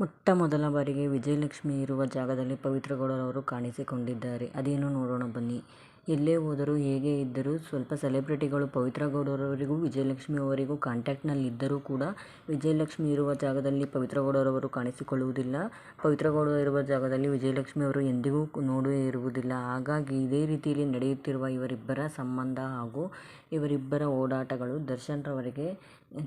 ಮೊಟ್ಟ ಮೊದಲ ಬಾರಿಗೆ ವಿಜಯಲಕ್ಷ್ಮಿ ಇರುವ ಜಾಗದಲ್ಲಿ ಪವಿತ್ರಗೌಡರವರು ಕಾಣಿಸಿಕೊಂಡಿದ್ದಾರೆ. ಅದೇನು ನೋಡೋಣ ಬನ್ನಿ. ಎಲ್ಲೇ ಹೋದರೂ ಹೇಗೆ ಇದ್ದರೂ ಸ್ವಲ್ಪ ಸೆಲೆಬ್ರಿಟಿಗಳು, ಪವಿತ್ರ ಗೌಡರವರಿಗೂ, ವಿಜಯಲಕ್ಷ್ಮಿ ಅವರಿಗೂ ಕಾಂಟ್ಯಾಕ್ಟ್ನಲ್ಲಿದ್ದರೂ ಕೂಡ ವಿಜಯಲಕ್ಷ್ಮಿ ಇರುವ ಜಾಗದಲ್ಲಿ ಪವಿತ್ರ ಗೌಡರವರು ಕಾಣಿಸಿಕೊಳ್ಳುವುದಿಲ್ಲ. ಪವಿತ್ರ ಗೌಡರು ಇರುವ ಜಾಗದಲ್ಲಿ ವಿಜಯಲಕ್ಷ್ಮಿ ಅವರು ಎಂದಿಗೂ ನೋಡೇ ಇರುವುದಿಲ್ಲ. ಹಾಗಾಗಿ ಇದೇ ರೀತಿಯಲ್ಲಿ ನಡೆಯುತ್ತಿರುವ ಇವರಿಬ್ಬರ ಸಂಬಂಧ ಹಾಗೂ ಇವರಿಬ್ಬರ ಓಡಾಟಗಳು ದರ್ಶನ್ ರವರಿಗೆ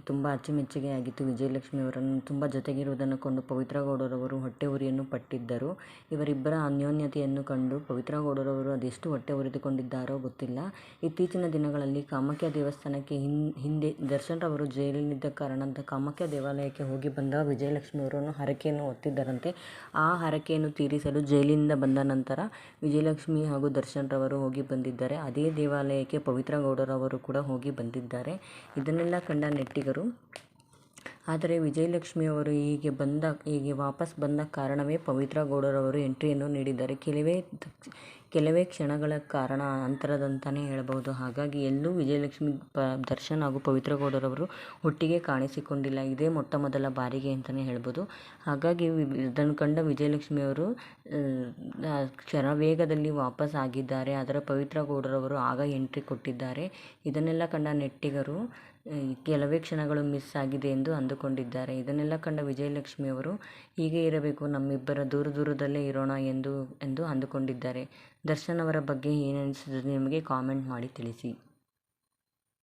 ತುಂಬ ಅಚ್ಚುಮೆಚ್ಚುಗೆ ಆಗಿತ್ತು. ವಿಜಯಲಕ್ಷ್ಮಿ ಅವರನ್ನು ತುಂಬ ಜೊತೆಗಿರುವುದನ್ನು ಕಂಡು ಪವಿತ್ರ ಗೌಡರವರು ಹೊಟ್ಟೆ ಉರಿಯನ್ನು ಪಟ್ಟಿದ್ದರು. ಇವರಿಬ್ಬರ ಅನ್ಯೋನ್ಯತೆಯನ್ನು ಕಂಡು ಪವಿತ್ರ ಗೌಡರವರು ಅದೆಷ್ಟು ಹೊಟ್ಟೆ ಉರಿದುಕೊಂಡಿದ್ದಾರೋ ಗೊತ್ತಿಲ್ಲ. ಇತ್ತೀಚಿನ ದಿನಗಳಲ್ಲಿ ಕಾಮಾಖ್ಯ ದೇವಸ್ಥಾನಕ್ಕೆ ಹಿಂದೆ ದರ್ಶನ್ ರವರು ಜೈಲಿನಲ್ಲಿದ್ದ ಕಾರಣದಿಂದ ಕಾಮಾಖ್ಯ ದೇವಾಲಯಕ್ಕೆ ಹೋಗಿ ಬಂದ ಅವರನ್ನು ಹರಕೆಯನ್ನು ಹೊತ್ತಿದ್ದರಂತೆ. ಆ ಹರಕೆಯನ್ನು ತೀರಿಸಲು ಜೈಲಿನಿಂದ ಬಂದ ನಂತರ ವಿಜಯಲಕ್ಷ್ಮಿ ಹಾಗೂ ದರ್ಶನ್ ರವರು ಹೋಗಿ ಬಂದಿದ್ದಾರೆ. ಅದೇ ದೇವಾಲಯಕ್ಕೆ ಪವಿತ್ರ ಗೌಡರವರು ಕೂಡ ಹೋಗಿ ಬಂದಿದ್ದಾರೆ. ಇದನ್ನೆಲ್ಲ ಕಂಡ ನೆಟ್ಟಿಗರು, ಆದರೆ ವಿಜಯಲಕ್ಷ್ಮಿ ಅವರು ಹೀಗೆ ಬಂದ, ಹೀಗೆ ವಾಪಸ್ ಬಂದ ಕಾರಣವೇ ಪವಿತ್ರ ಗೌಡರವರು ಎಂಟ್ರಿಯನ್ನು ನೀಡಿದ್ದಾರೆ. ಕೆಲವೇ ಕೆಲವೇ ಕ್ಷಣಗಳ ಕಾರಣ ಅಂತರದಂತಲೇ ಹೇಳಬಹುದು. ಹಾಗಾಗಿ ಎಲ್ಲೂ ವಿಜಯಲಕ್ಷ್ಮಿ ಪ, ದರ್ಶನ್ ಹಾಗೂ ಪವಿತ್ರ ಗೌಡರವರು ಒಟ್ಟಿಗೆ ಕಾಣಿಸಿಕೊಂಡಿಲ್ಲ. ಇದೇ ಮೊಟ್ಟ ಮೊದಲ ಬಾರಿಗೆ ಅಂತಲೇ ಹೇಳ್ಬೋದು ಹಾಗಾಗಿ ಇದನ್ನು ಕಂಡ ವಿಜಯಲಕ್ಷ್ಮಿಯವರು ಕ್ಷಣವೇಗದಲ್ಲಿ ವಾಪಸ್ ಆಗಿದ್ದಾರೆ. ಆದರೆ ಪವಿತ್ರ ಗೌಡರವರು ಆಗ ಎಂಟ್ರಿ ಕೊಟ್ಟಿದ್ದಾರೆ. ಇದನ್ನೆಲ್ಲ ಕಂಡ ನೆಟ್ಟಿಗರು ಕೆಲವೇ ಕ್ಷಣಗಳು ಮಿಸ್ ಆಗಿದೆ ಎಂದು ಅಂದುಕೊಂಡಿದ್ದಾರೆ. ಇದನ್ನೆಲ್ಲ ಕಂಡ ವಿಜಯಲಕ್ಷ್ಮಿಯವರು ಹೀಗೆ ಇರಬೇಕು, ನಮ್ಮಿಬ್ಬರ ದೂರ ದೂರದಲ್ಲೇ ಇರೋಣ ಎಂದು ಎಂದು ಅಂದುಕೊಂಡಿದ್ದಾರೆ. ದರ್ಶನ್ ಅವರ ಬಗ್ಗೆ ಏನೆನಿಸಿದೆ ನಿಮಗೆ ಕಾಮೆಂಟ್ ಮಾಡಿ ತಿಳಿಸಿ.